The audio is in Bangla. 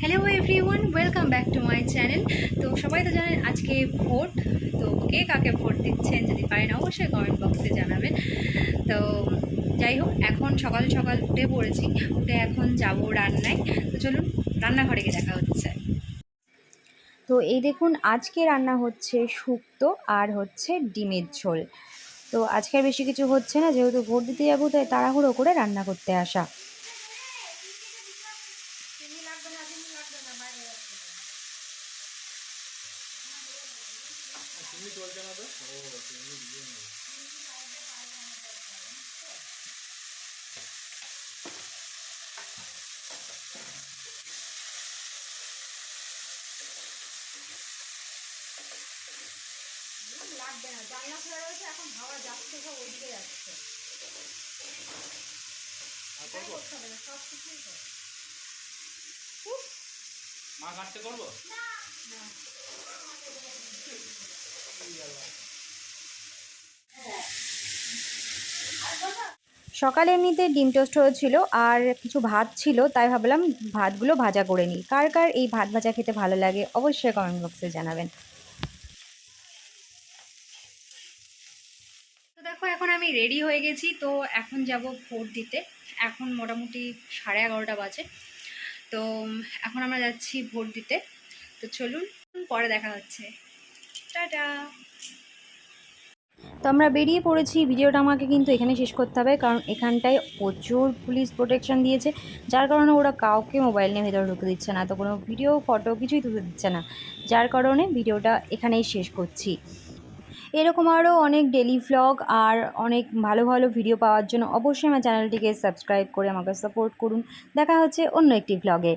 Hello everyone welcome back to my channel তো সবাই তো জানেন আজকে ভোট, তো কে কাকে ভোট দিচ্ছেন যদি পারেন অবশ্যই কমেন্ট বক্সে জানাবেন। তো যাই হোক, এখন সকাল সকাল উঠে পড়েছি, উঠে এখন যাব রান্নায়। তো চলুন, রান্নাঘরে গিয়ে দেখা হচ্ছে। তো এই দেখুন, আজকে রান্না হচ্ছে শুক্তো আর হচ্ছে ডিমের ঝোল। তো আজকে বেশি কিছু হচ্ছে না, যেহেতু ভোট দিতে যাব, তাই তাড়াহুড়ো করে রান্না করতে আসা। লাগবে না জানলা খোলা রয়েছে এখন হাওয়া যাচ্ছে সব ওইদিকে যাচ্ছে। করতে হবে না, সব কিছুই। মা কাটতে করব সকালে এমনিতে ডিম টোস্ট হয়েছিল আর কিছু ভাত ছিল তাই ভাবলাম ভাতগুলো ভাজা করে নিই। কার কার এই ভাত ভাজা খেতে ভালো লাগে অবশ্যই কমেন্ট বক্সে জানাবেন। তো দেখো এখন আমি রেডি হয়ে গেছি তো এখন যাব ভোট দিতে। এখন মোটামুটি সাড়ে এগারোটা বাজে। তো, এখন আমরা যাচ্ছি ভোট দিতে। তো চলুন, পরে দেখা হচ্ছে। টাটা! তো আমরা বেরিয়ে পড়েছি। ভিডিওটা আমাকে কিন্তু এখানে শেষ করতে হবে, কারণ এখানটায় প্রচুর পুলিশ প্রোটেকশন দিয়েছে, যার কারণে ওরা কাউকে মোবাইল নিয়ে ভেতরে ঢুকে দিচ্ছে না। তো কোনো ভিডিও ফটো কিছুই তুলে দিচ্ছে না। যার কারণে ভিডিওটা এখানেই শেষ করছি। এরকম আরও অনেক ডেলি ভ্লগ আর অনেক ভালো ভালো ভিডিও পাওয়ার জন্য অবশ্যই আমার চ্যানেলটিকে সাবস্ক্রাইব করে আমাকে সাপোর্ট করুন। দেখা হচ্ছে অন্য একটি ভ্লগে